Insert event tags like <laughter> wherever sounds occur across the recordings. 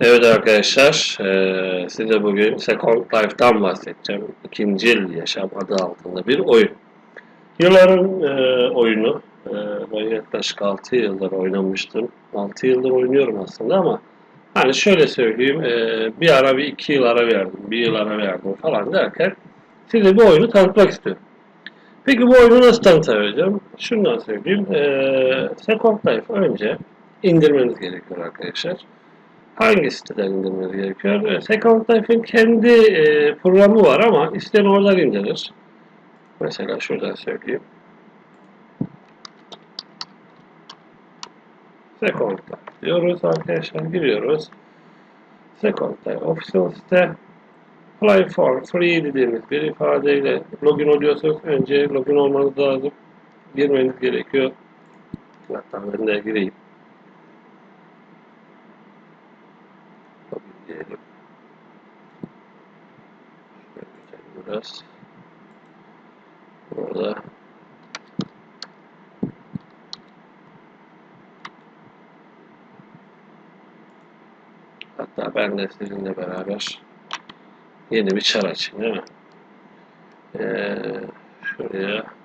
Evet arkadaşlar, eee, size bugün Second Life'dan bahsedeceğim. İkincil Yaşam adı altında bir oyun. Yılların eee, oyunu. Eee, ben yaklaşık 6 yıldır oynamıştım. 6 yıldır oynuyorum aslında ama hani şöyle söyleyeyim, bir ara bir iki yıl ara verdim, bir yıl ara verdim falan derken size bu oyunu tanıtmak istiyorum. Peki bu oyunu nasıl tanıtacağım? Şundan söyleyeyim, Second Life önce indirmeniz gerekiyor arkadaşlar hangi siteden indirmeniz gerekiyor? Second Life'in kendi e, programı var ama isteyen oradan indirir. Mesela şuradan söyleyeyim. Second Life diyoruz arkadaşlar. Giriyoruz. Second Life official site. Apply for free dediğimiz bir ifadeyle login oluyorsunuz. Önce login olmanız lazım. Girmeniz gerekiyor. Hatta ben de gireyim. Diyelim. Şöyle geçelim biraz. Burada hatta ben de sizinle beraber yeni bir çar açayım değil mi? Ee, şuraya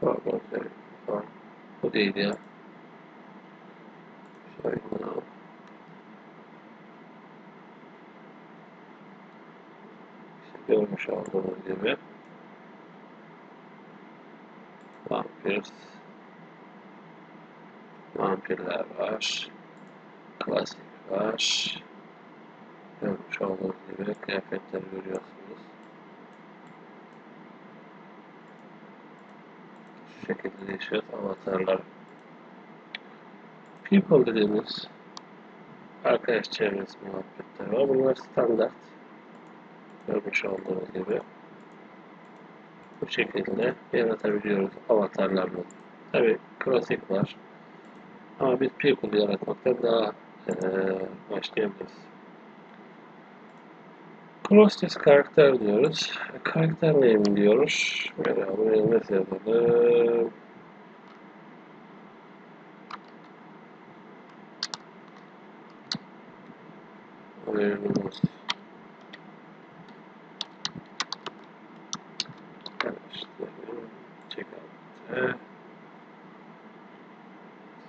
Pardon, evet, pardon. Bu değil ya. Şöyle bunu görmüş olduğunuz gibi. Vampir. Vampirler var. Klasik var. Görmüş olduğunuz gibi kıyafetleri görüyorsunuz şekilde değişiyor avatarlar people dediğimiz arkadaş çevresi muhabbetleri var bunlar standart görmüş olduğunuz gibi bu şekilde yaratabiliyoruz avatarlarla. Tabi klasik var. Ama biz people yaratmakta daha eee başlayabiliriz. Closest karakter diyoruz. Karakter name diyoruz. Böyle buraya nasıl yazalım? Out.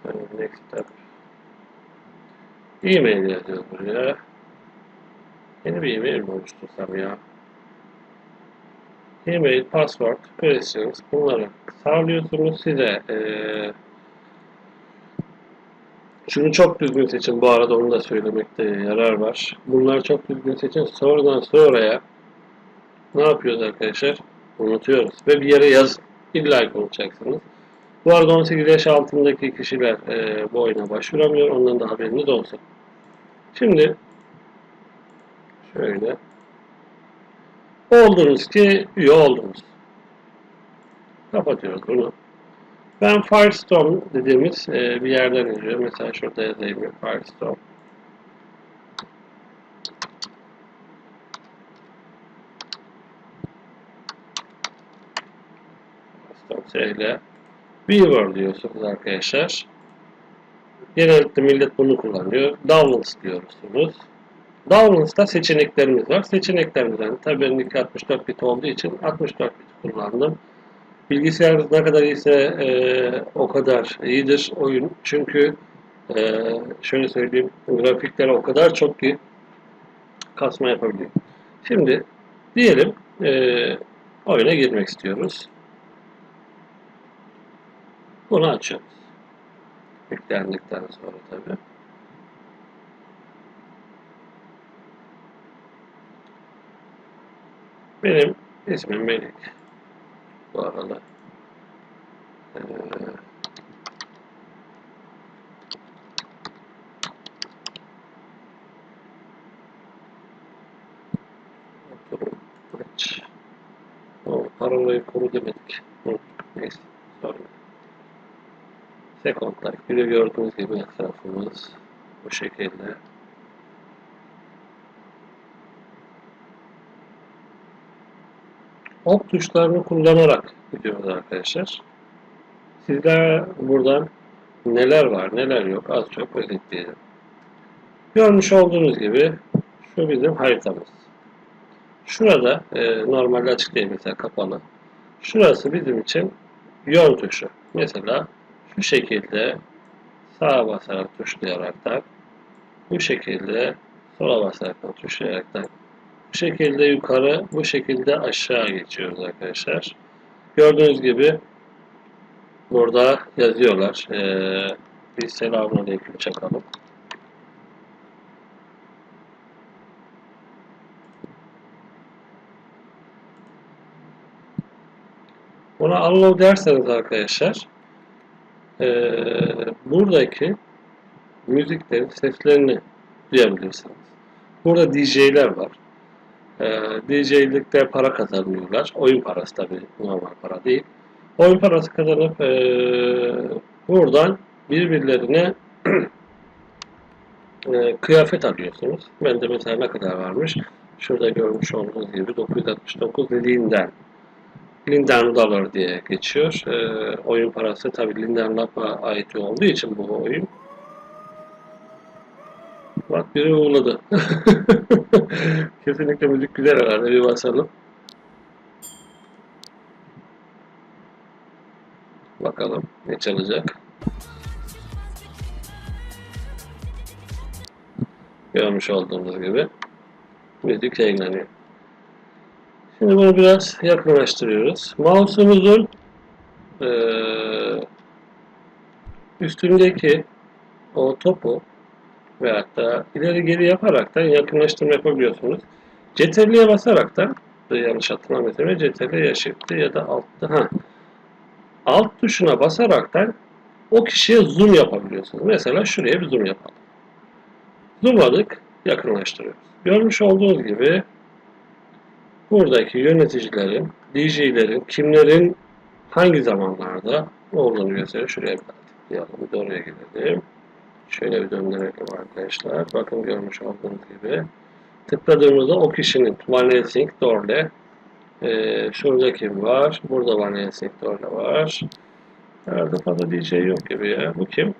Sonra next step. E-mail yazıyoruz buraya. Yeni bir mi oluştursam ya? E-mail, password, questions bunları sağlıyorsunuz size. Ee, şunu çok düzgün seçin bu arada onu da söylemekte yarar var. Bunları çok düzgün seçin. Sonradan sonraya ne yapıyoruz arkadaşlar? Unutuyoruz. Ve bir yere yaz. İlla ki unutacaksınız. Bu arada 18 yaş altındaki kişiler e, bu oyuna başvuramıyor. Ondan da haberiniz olsun. Şimdi şöyle oldunuz ki üye oldunuz. Kapatıyoruz bunu. Ben Firestone dediğimiz e, bir yerden yazıyorum. Mesela şurada yazayım. Firestone ile Beaver diyorsunuz arkadaşlar. Genellikle millet bunu kullanıyor. Downloads diyorsunuz. Downloads'ta seçeneklerimiz var. Seçeneklerimizden tabii benimki 64 bit olduğu için 64 bit kullandım. Bilgisayarınız ne kadar iyiyse e, o kadar iyidir oyun. Çünkü e, şöyle söyleyeyim grafikleri o kadar çok ki kasma yapabiliyor. Şimdi diyelim e, oyuna girmek istiyoruz. Bunu açıyoruz. Yüklendikten sonra tabii. Benim ismim Melik. Bu arada. Ee. O parolayı koru demedik. Neyse. Sorun. yok. Second Life. Bir de gördüğünüz gibi etrafımız bu şekilde. Ok tuşlarını kullanarak gidiyoruz arkadaşlar. Sizler buradan neler var neler yok az çok özetleyelim. Görmüş olduğunuz gibi şu bizim haritamız. Şurada e, normalde açık değil mesela kapalı. Şurası bizim için yön tuşu. Mesela şu şekilde sağa basarak tuşlayaraktan bu şekilde sola basarak tuşlayaraktan bu şekilde yukarı bu şekilde aşağı geçiyoruz arkadaşlar. Gördüğünüz gibi burada yazıyorlar. Ee, bir selamünaleyküm çakalım. Buna allow derseniz arkadaşlar ee, buradaki müziklerin seslerini duyabilirsiniz. Burada DJ'ler var. Ee, DJ'likte para kazanıyorlar. Oyun parası tabii normal para değil. Oyun parası kazanıp ee, buradan birbirlerine <clears throat> e, kıyafet alıyorsunuz. Ben de mesela ne kadar varmış? Şurada görmüş olduğunuz gibi 969 Linden. Linden Dollar diye geçiyor. Ee, oyun parası tabii Linden Lap'a ait olduğu için bu oyun. Bak biri uğuladı. <laughs> Kesinlikle müzik güzel herhalde. Bir basalım. Bakalım ne çalacak. Görmüş olduğunuz gibi müzik yayınlanıyor. Şimdi bunu biraz yakınlaştırıyoruz. Mouse'umuzun eee üstündeki o topu veyahut da ileri geri yaparaktan yakınlaştırma yapabiliyorsunuz. CTRL'ye basaraktan yanlış hatırlamıyorsam CTRL ya Shift ya da altta ha alt tuşuna basaraktan o kişiye zoom yapabiliyorsunuz. Mesela şuraya bir zoom yapalım. Zoomladık, yakınlaştırıyoruz. Görmüş olduğunuz gibi buradaki yöneticilerin, DJ'lerin, kimlerin hangi zamanlarda olduğunu gösteriyor. Şuraya bir tıklayalım, bir de oraya gidelim. Şöyle bir döndürelim arkadaşlar. Bakın görmüş olduğunuz gibi. Tıkladığımızda o kişinin Van Helsing Dorle ee, şurada kim var? Burada Van Helsing Dorle var. Herhalde fazla DJ yok gibi ya. Bu kim?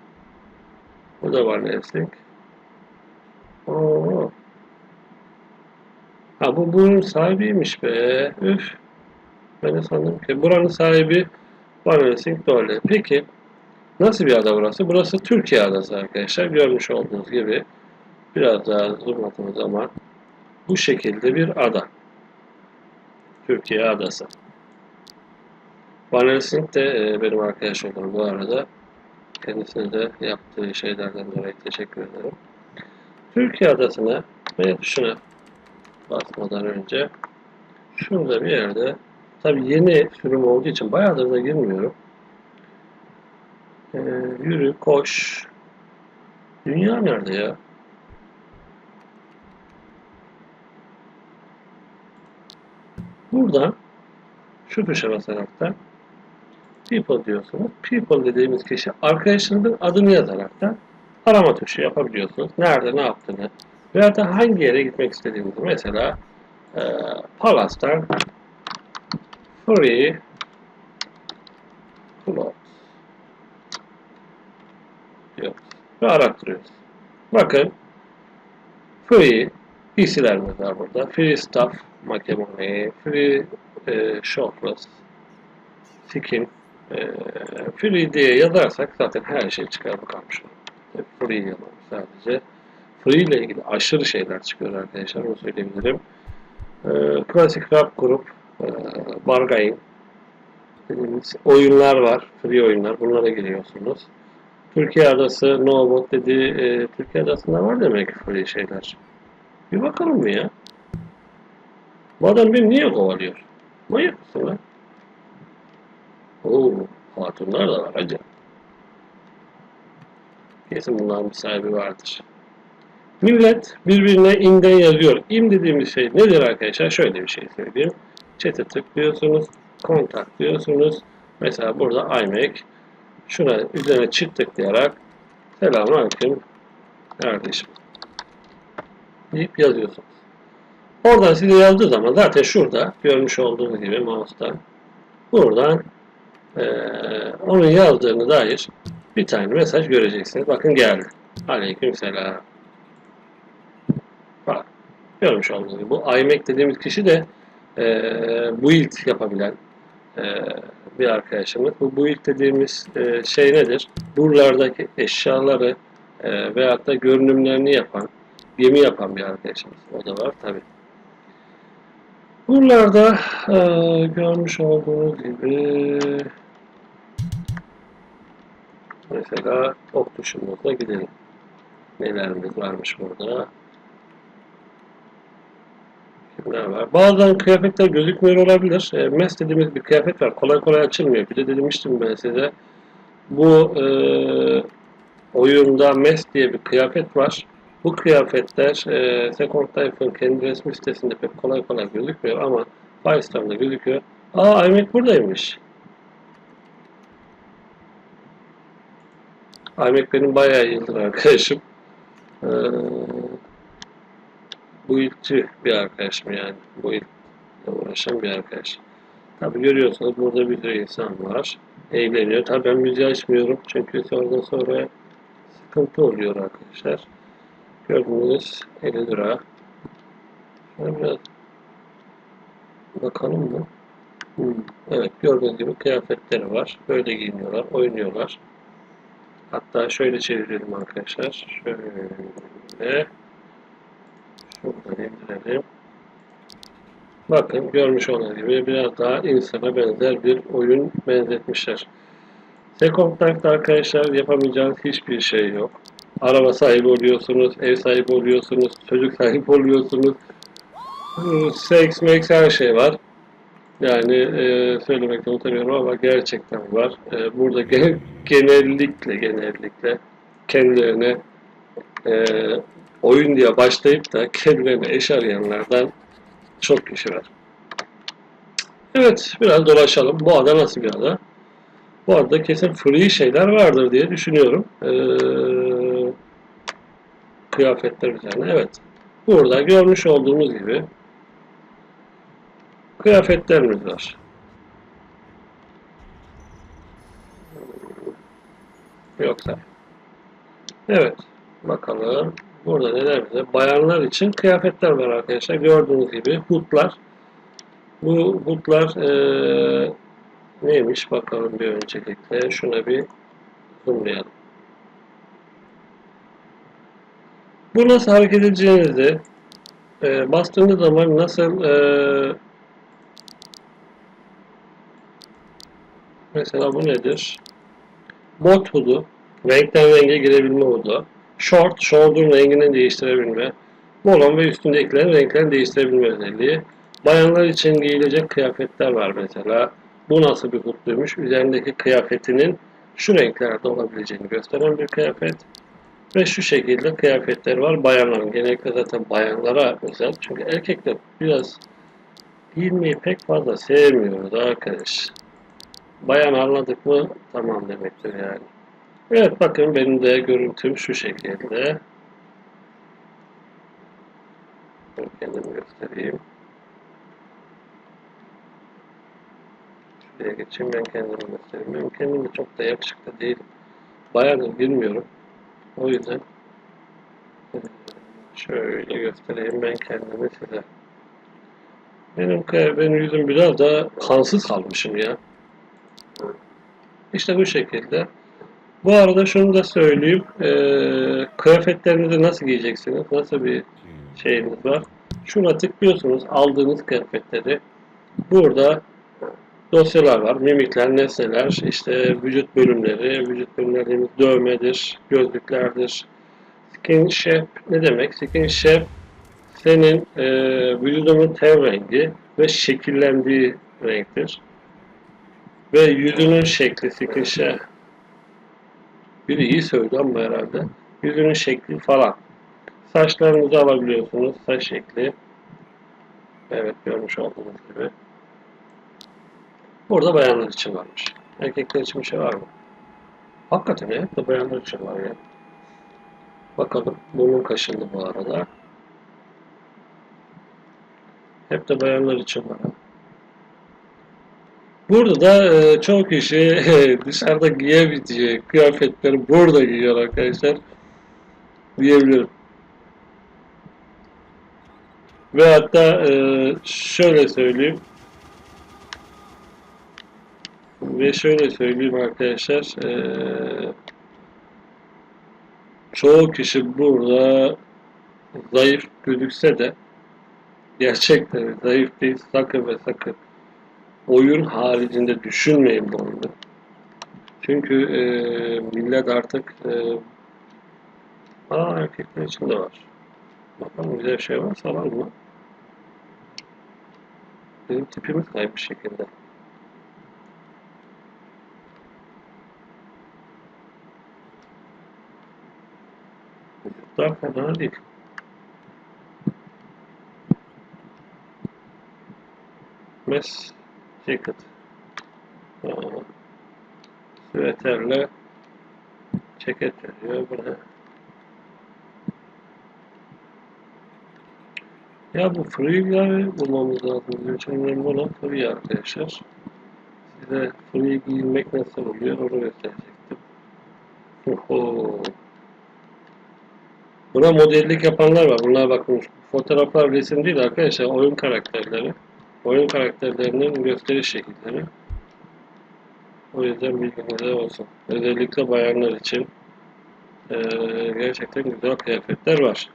Bu da Van Helsing. Oo. Ha bu bunun sahibiymiş be. Üf. Ben de sandım ki buranın sahibi Van Helsing Dorle. Peki Nasıl bir ada burası? Burası Türkiye adası arkadaşlar. Görmüş olduğunuz gibi biraz daha zoomladığımız zaman bu şekilde bir ada. Türkiye adası. Van Helsing de e, benim arkadaş olduğum bu arada. Kendisine de yaptığı şeylerden dolayı teşekkür ederim. Türkiye adasına V tuşuna basmadan önce şurada bir yerde tabi yeni sürüm olduğu için bayağıdır da girmiyorum. Ee, yürü, koş. Dünya nerede ya? Buradan şu tuşa basaraktan people diyorsunuz. People dediğimiz kişi arkadaşınızın adını yazaraktan arama tuşu yapabiliyorsunuz. Nerede, ne yaptığını veya da hangi yere gitmek istediğinizi. Mesela e, Palas'tan Free Clothes diyor. Ve arattırıyoruz. Bakın free giysilerimiz var burada. Free stuff, makemone, free e, shortless, skin, e, free diye yazarsak zaten her şey çıkar bakalım şuna. Free yazalım sadece. Free ile ilgili aşırı şeyler çıkıyor arkadaşlar. Onu söyleyebilirim. E, klasik rap grup, e, bargain, dediğimiz oyunlar var. Free oyunlar. Bunlara giriyorsunuz. Türkiye adası Novobot dediği e, Türkiye adasında var demek böyle şeyler. Bir bakalım mı ya? Bu adam beni niye kovalıyor? Manyak mısın lan? Oo, hatunlar da var hacı. Kesin bunların bir sahibi vardır. Millet birbirine imden yazıyor. İm dediğimiz şey nedir arkadaşlar? Şöyle bir şey söyleyeyim. Chat'e tıklıyorsunuz. Kontak diyorsunuz. Mesela burada iMac şuna üzerine çift tıklayarak selamun aleyküm kardeşim deyip yazıyorsunuz. Oradan size yazdığı zaman zaten şurada görmüş olduğunuz gibi mouse'dan buradan eee, onun yazdığını dair bir tane mesaj göreceksiniz. Bakın geldi. Aleykümselam. Bak. Görmüş olduğunuz gibi. Bu iMac dediğimiz kişi de eee build yapabilen eee, bir arkadaşımız. Bu build dediğimiz eee, şey nedir? Buralardaki eşyaları eee veyahut da görünümlerini yapan, gemi yapan bir arkadaşımız. O da var tabi. Buralarda eee, görmüş olduğunuz gibi mesela ok tuşumuzla gidelim. Nelerimiz varmış burada? Kimler var? Bazen kıyafetler gözükmüyor olabilir. E, mes dediğimiz bir kıyafet var. Kolay kolay açılmıyor. Bir de demiştim ben size. Bu e, oyunda mes diye bir kıyafet var. Bu kıyafetler e, Second Life'ın kendi resmi sitesinde pek kolay kolay gözükmüyor ama Firestar'da gözüküyor. Aa iMac buradaymış. iMac benim bayağı yıldır arkadaşım. Ee, bu ilkçi bir arkadaşım yani. Bu ilkle uğraşan bir arkadaş. Tabi görüyorsunuz burada bir sürü insan var. Eğleniyor. Tabi ben müziği açmıyorum. Çünkü sonradan sonra sıkıntı oluyor arkadaşlar. Gördüğünüz 50 lira. Şöyle biraz bakalım mı? Hmm, Evet gördüğünüz gibi kıyafetleri var. Böyle giyiniyorlar, oynuyorlar. Hatta şöyle çevirelim arkadaşlar. Şöyle. Şuradan indirelim. Bakın görmüş olduğunuz gibi biraz daha insana benzer bir oyun benzetmişler. Second arkadaşlar yapamayacağınız hiçbir şey yok. Araba sahibi oluyorsunuz, ev sahibi oluyorsunuz, çocuk sahibi oluyorsunuz. Ee, Seks, meks her şey var. Yani e, söylemekten utanıyorum ama gerçekten var. E, burada gen- <laughs> genellikle genellikle kendilerine e, oyun diye başlayıp da kendilerine eş arayanlardan çok kişi var. Evet, biraz dolaşalım. Bu ada nasıl bir ada? Bu adada kesin free şeyler vardır diye düşünüyorum. E, kıyafetler üzerine. Evet. Burada görmüş olduğumuz gibi kıyafetlerimiz var. Yoksa. Evet. Bakalım. Burada neler bize? Bayanlar için kıyafetler var arkadaşlar. Gördüğünüz gibi hutlar. Bu hutlar eee, neymiş bakalım bir öncelikle. Şuna bir zoomlayalım. Bu nasıl hareket edeceğinizi eee bastığınız zaman nasıl eee Mesela bu nedir? Bot hudu, renkten renge girebilme hudu. Short, short'un rengini değiştirebilme. Bolon ve üstündekilerin renklerini değiştirebilme özelliği. Bayanlar için giyilecek kıyafetler var mesela. Bu nasıl bir hutluymuş? Üzerindeki kıyafetinin şu renklerde olabileceğini gösteren bir kıyafet. Ve şu şekilde kıyafetler var bayanların. Genellikle zaten bayanlara özel. Çünkü erkekler biraz giyinmeyi pek fazla sevmiyoruz arkadaş. Bayan anladık mı tamam demektir yani. Evet bakın benim de görüntüm şu şekilde. Kendimi göstereyim. Şuraya geçeyim ben kendimi göstereyim. Ben kendimi çok da yakışıklı değilim. Bayağıdır bilmiyorum. O yüzden e, şöyle göstereyim ben kendimi size. Benim, benim yüzüm biraz da kansız kalmışım ya. İşte bu şekilde. Bu arada şunu da söyleyeyim. Ee, kıyafetlerinizi nasıl giyeceksiniz? Nasıl bir şeyiniz var? Şuna tıklıyorsunuz aldığınız kıyafetleri. Burada dosyalar var. Mimikler, nesneler, işte vücut bölümleri, vücut bölümleri dediğimiz dövmedir, gözlüklerdir. Skin shape ne demek? Skin shape senin e, vücudunun ten rengi ve şekillendiği renktir. Ve yüzünün şekli sıkışı. Biri iyi söyledi ama herhalde. Yüzünün şekli falan. Saçlarınızı alabiliyorsunuz. Saç şekli. Evet görmüş olduğunuz gibi. Burada bayanlar için varmış. Erkekler için bir şey var mı? Hakikaten ya. Da bayanlar için var ya. Bakalım. Burnum kaşındı bu arada. Hep de bayanlar için var. Burada da e, çoğu kişi dışarıda giyemeyeceği kıyafetleri burada giyiyor arkadaşlar. Diyebilirim. Ve hatta e, şöyle söyleyeyim. Ve şöyle söyleyeyim arkadaşlar. E, çoğu kişi burada zayıf gözükse de gerçekten zayıf değil. Sakın ve sakın oyun haricinde düşünmeyin bu oyunu. Çünkü e, millet artık e, aa erkekler için var. Bakalım güzel şey var mı? Benim tipimiz kayıp bir şekilde. Vücutlar fena değil. Mes jacket. Aa, Süveterle ceket veriyor. Bu ne? Ya bu free'leri bulmamız lazım. İçin önemli olan free arkadaşlar. Size free giyinmek nasıl oluyor onu gösterecektim. Oho. Buna modellik yapanlar var. Bunlar bakın fotoğraflar resim değil arkadaşlar. Oyun karakterleri. Oyun karakterlerinin gösteriş şekilleri. O yüzden bilginize olsun. Özellikle bayanlar için eee, gerçekten güzel kıyafetler var.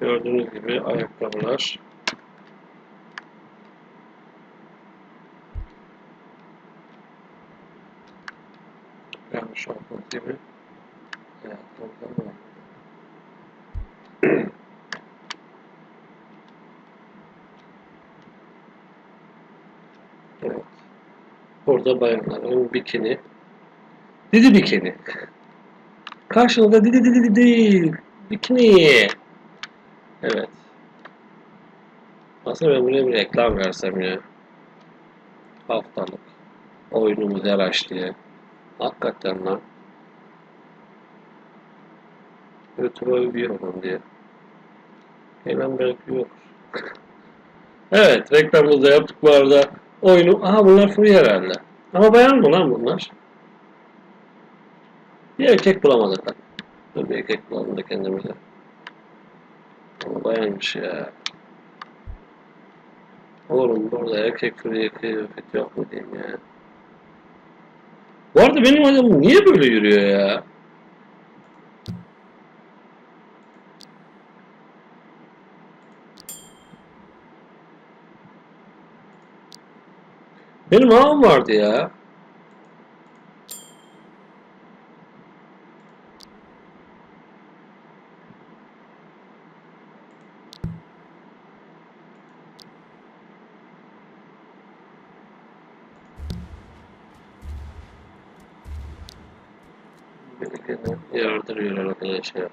Gördüğünüz gibi ayakkabılar. Yanlış olduğunuz gibi ayakkabılar var. Evet. Burada bayanların bikini. Didi bikini. Karşınızda didi didi didi. Bikini. Evet. Aslında ben buraya bir reklam versem ya. Haftalık. Oyunumuz yaraş diye. Hakikaten lan. YouTube'a bir olun diye. Gelen belki yok. evet reklamımızı da yaptık bu arada. Oyunu, aha bunlar free herhalde. Ama bayan mı lan bunlar? Bir erkek bulamadık. Dur bir erkek bulalım da kendimize. Ama bayanmış ya. Oğlum burada erkek free kıyafet yok mu diyeyim ya. Bu arada benim adamım niye böyle yürüyor ya? Benim ağam vardı ya. Yardırıyor arkadaşlar.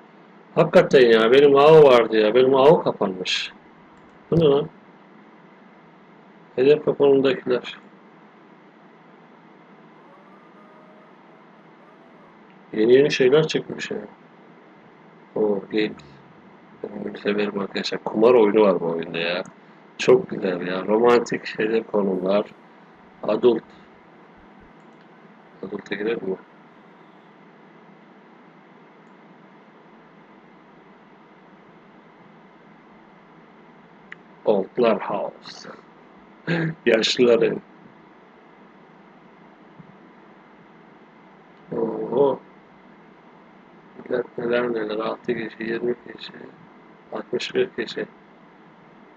Hakikaten ya benim ağ vardı ya. Benim ağ kapanmış. Bu ne lan? Hedef kapanındakiler. Yeni yeni şeyler çıkmış ya. O games. Ben bunu severim arkadaşlar. Kumar oyunu var bu oyunda ya. Çok güzel ya. Romantik şeyler konular. Adult. Adult'a girer mi? Oldlar House. <laughs> Yaşlıların. Oo. Millet neler neler. 6 kişi, 20 kişi, 61 kişi.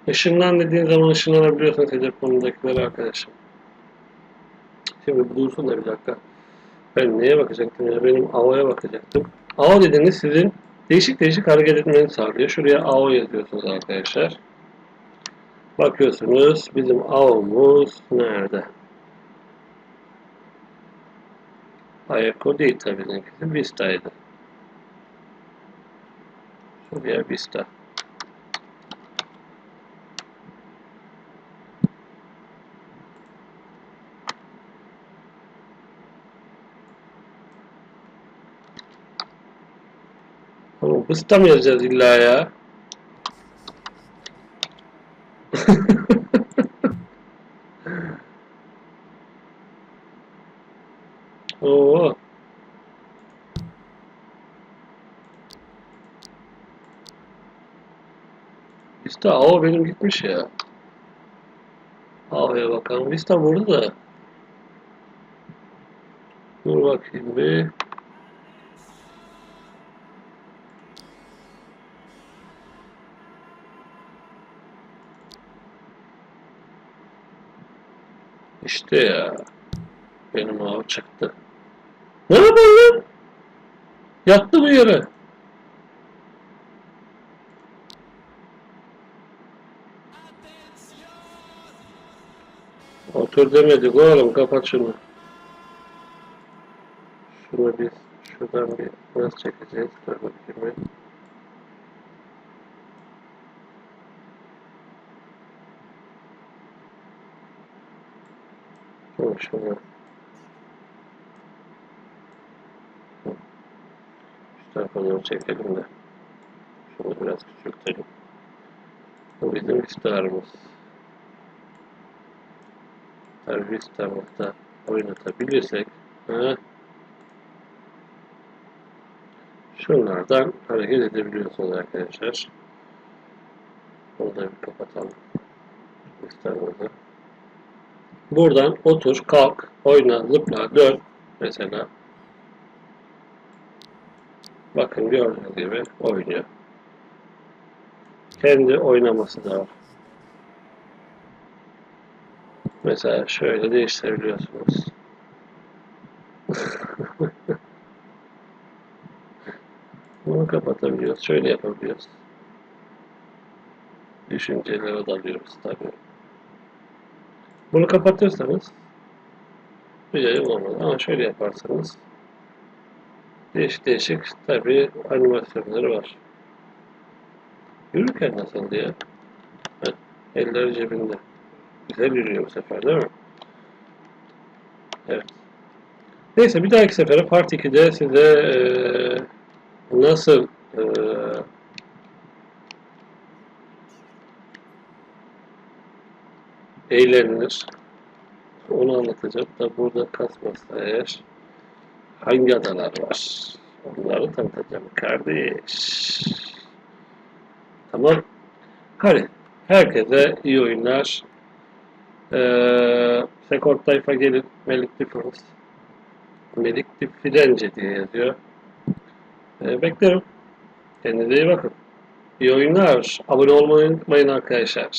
Işınlan dediğin zaman ışınlanabiliyorsun telefonundakileri arkadaşım. Şimdi bulsun da bir dakika. Ben neye bakacaktım ya? Benim AO'ya bakacaktım. AO dediğiniz sizin değişik değişik hareket etmenizi sağlıyor. Şuraya AO yazıyorsunuz arkadaşlar. Bakıyorsunuz bizim AO'muz nerede? Ayako değil tabii bizimkisi Vista'ydı. Şuraya Vista. Oğlum Vista mı yazacağız illa ya? <laughs> Vista. O benim gitmiş ya. Havaya bakalım. Vista burada da. Dur bakayım bir. İşte ya. Benim av çıktı. Ne yapıyorsun? Yattı mı yere? Otur demedik oğlum kapat şunu. Şunu biz şuradan bir nasıl çekeceğiz? Dur bakayım bir. Şunu şunu. Şu tarafa doğru çekelim de. Şunu biraz küçültelim. Bu bizim iftarımız. Tabii iftarımızda oynatabilirsek ha, şunlardan hareket edebiliyorsunuz arkadaşlar. Onu da bir kapatalım. İftarımızı. Buradan otur, kalk, oyna, zıpla, dön mesela. Bakın gördüğünüz gibi oynuyor. Kendi oynaması da var. Mesela şöyle değiştirebiliyorsunuz. <laughs> Bunu kapatabiliyoruz. Şöyle yapabiliyoruz. Düşüncelere dalıyoruz tabii. Bunu kapatırsanız bir yayın olmaz. Ama şöyle yaparsanız değişik değişik tabii animasyonları var. Yürürken nasıl diye? Evet, elleri cebinde. Güzel yürüyor bu sefer değil mi? Evet. Neyse bir dahaki sefere Part 2'de size eee, nasıl eee, eğlenilir onu anlatacağım. Da burada kasmazsa eğer hangi adalar var? Onları tanıtacağım kardeş. Tamam. Hadi. Herkese iyi oyunlar. Ee, Sekort tayfa gelin. Melik Difference. Melik Difference diye yazıyor. Ee, beklerim. Kendinize iyi bakın. İyi oyunlar. Abone olmayı unutmayın arkadaşlar.